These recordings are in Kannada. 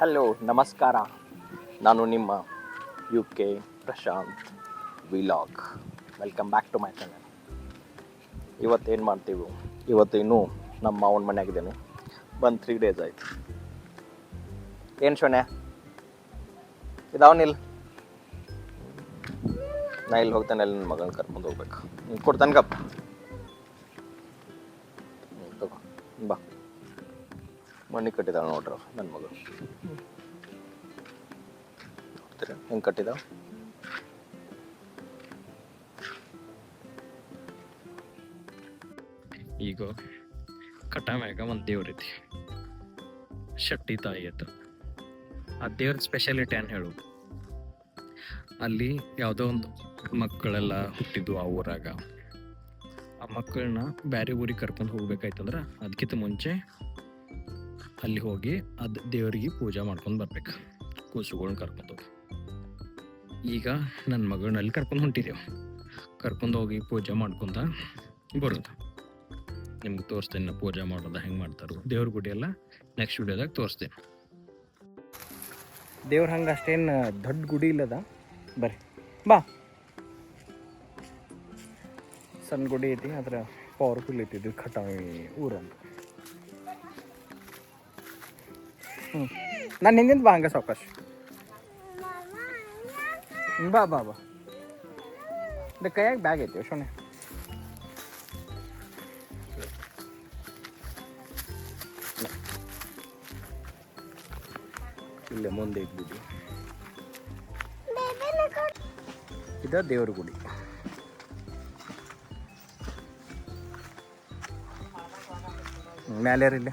ಹಲೋ, ನಮಸ್ಕಾರ. ನಾನು ನಿಮ್ಮ U K Prashanth vlog welcome back to my channel ಇವತ್ತೇನು ಮಾಡ್ತೀವಿ? ಇವತ್ತು ಇನ್ನೂ ನಮ್ಮ ಮಾವನ ಮನೆಯಾಗಿದ್ದೇನೆ. ಬಂದು ತ್ರೀ ಡೇಸ್ ಆಯ್ತು. ಏನು ಶೋನೆ ಇದಾವನಿಲ್ಲ ನಾ ಇಲ್ಲಿ ಹೋಗ್ತಾನೆ, ಅಲ್ಲಿ ನನ್ನ ಮಗನ ಕರ್ಕೊಂಡು ಹೋಗ್ಬೇಕು. ಕೊಡ್ತಾನೆ ಗಪ್ಪ ಮಣ್ಣಿ ಕಟ್ಟಿದಾಳ ನೋಡ್ರಿ ನನ್ನ ಮಗ ನೋಡ್ತೀರ? ಹೆಂಗೆ ಕಟ್ಟಿದಾವ ಈಗ ಕಟ್ಟ ಮ್ಯಾಗ ಒಂದು ದೇವ್ರ ಐತಿ. ಶೆಟ್ಟಿ ತಾಯಿ ಅಂತ ಆ ದೇವ್ರ ಸ್ಪೆಷಾಲಿಟಿ ಏನು ಹೇಳು? ಅಲ್ಲಿ ಯಾವುದೋ ಒಂದು ಮಕ್ಕಳೆಲ್ಲ ಹುಟ್ಟಿದ್ವು ಆ ಊರಾಗ. ಆ ಮಕ್ಕಳನ್ನ ಬೇರೆ ಊರಿಗೆ ಕರ್ಕೊಂಡು ಹೋಗ್ಬೇಕಾಯ್ತಂದ್ರೆ ಅದಕ್ಕಿಂತ ಮುಂಚೆ ಅಲ್ಲಿ ಹೋಗಿ ಅದು ದೇವರಿಗೆ ಪೂಜೆ ಮಾಡ್ಕೊಂಡು ಬರ್ಬೇಕು. ಕೂಸುಗಳನ್ನ ಕರ್ಕೊಂಡು ಹೋಗಿ. ಈಗ ನನ್ನ ಅಲ್ಲಿ ಕರ್ಕೊಂಡು ಹೊಂಟಿದ್ದೇವೆ ಕರ್ಕೊಂಡು ಹೋಗಿ ಪೂಜೆ ಮಾಡ್ಕೊಂತ ಬರೋದು. ನಿಮ್ಗೆ ತೋರಿಸ್ತೇನೆ ನಾ ಪೂಜೆ ಮಾಡೋದು ಹೆಂಗೆ ಮಾಡ್ತಾರೋ. ದೇವ್ರ ಗುಡಿ ಎಲ್ಲ ನೆಕ್ಸ್ಟ್ ವಿಡಿಯೋದಾಗ ತೋರಿಸ್ತೇನೆ. ದೇವ್ರ ಹಂಗೆ ಅಷ್ಟೇನು ದೊಡ್ಡ ಗುಡಿ ಇಲ್ಲದ? ಬರ್ರಿ. ಬಾ. ಸಣ್ಣ ಗುಡಿ ಐತಿ, ಅದ್ರ ಪವರ್ಫುಲ್ ಐತಿ, ಇದು ಖಟಾವಿ ಊರಂತ. ನಾನು ಹಿಂದಿಂದ ಬಾ ಹಂಗೆ ಸಾವಕಾಶ ಬಾ ಬಾ ಬಾ ಇದು ಕೈಯಾಗ ಬ್ಯಾಗ್ ಐತಿ ಶೋಣೆ ಇಲ್ಲೇ ಮುಂದೆ ಗುಡಿ ಇದ ದೇವ್ರ ಗುಡಿ ಮ್ಯಾಲೆ ಇಲ್ಲೇ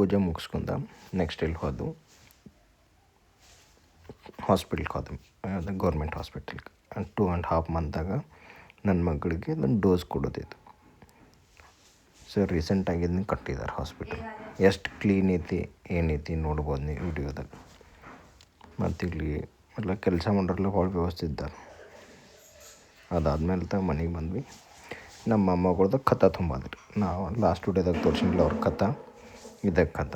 ಪೂಜೆ ಮುಗಿಸ್ಕೊಂಡ ನೆಕ್ಸ್ಟ್ ಇಲ್ಲಿ ಹೋದ್ವು? ಹಾಸ್ಪಿಟ್ಲ್ಗೆ ಹೋದ್ವಿ. ಅದು ಗೌರ್ಮೆಂಟ್ ಹಾಸ್ಪಿಟಲ್ಗೆ ಟೂ ಆ್ಯಂಡ್ ಹಾಫ್ ಮಂತಾಗ ನನ್ನ ಮಗಳಿಗೆ ನನ್ನ ಡೋಸ್ ಕೊಡೋದಿತ್ತು. ಸೊ ರೀಸೆಂಟಾಗಿ ಇದನ್ನ ಕಟ್ಟಿದ್ದಾರೆ ಹಾಸ್ಪಿಟಲ್ ಎಷ್ಟು ಕ್ಲೀನ್ ಐತಿ, ಏನೈತಿ ನೋಡ್ಬೋದು ನೀವು ವಿಡಿಯೋದಾಗ ಮತ್ತು ಇಲ್ಲಿ ಎಲ್ಲ ಕೆಲಸ ಮಾಡೋರೆಲ್ಲ ಭಾಳ ವ್ಯವಸ್ಥೆ ಇದ್ದಾರೆ. ಅದಾದ್ಮೇಲೆ ತ ಮನೆಗೆ ಬಂದ್ವಿ. ನಮ್ಮ ಅಮ್ಮಗಳ್ದಾಗ ಕಥ ತುಂಬಾದ್ರಿ ನಾವು ಲಾಸ್ಟ್ ವಿಡಿಯೋದಾಗ ತೋರಿಸಿಲ್ಲ ಅವ್ರ ಕಥ. ಇದೇ ಕಥ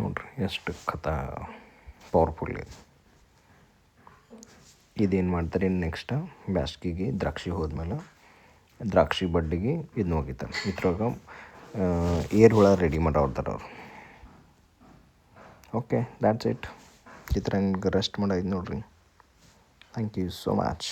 ನೋಡ್ರಿ, ಎಷ್ಟು ಕಥ ಪವರ್ಫುಲ್ ಇದೆ. ಇದೇನು ಮಾಡ್ತಾರೆ ನೆಕ್ಸ್ಟ್ ಬ್ಯಾಸ್ಗಿಗೆ ದ್ರಾಕ್ಷಿ ಹೋದ್ಮೇಲೆ ದ್ರಾಕ್ಷಿ ಬಡ್ಡಿಗೆ ಇದನ್ನ ಹೋಗಿತಾರೆ ಇದ್ರಾಗ ಏರ್ ಹುಳ ರೆಡಿ ಮಾಡೋರ್ತಾರೆ ಅವರು. ಓಕೆ ದ್ಯಾಟ್ಸ್ ಇಟ್ ನಿಮ್ಗೆ ರೆಸ್ಟ್ ಮಾಡೋದು ನೋಡ್ರಿ. Thank you so much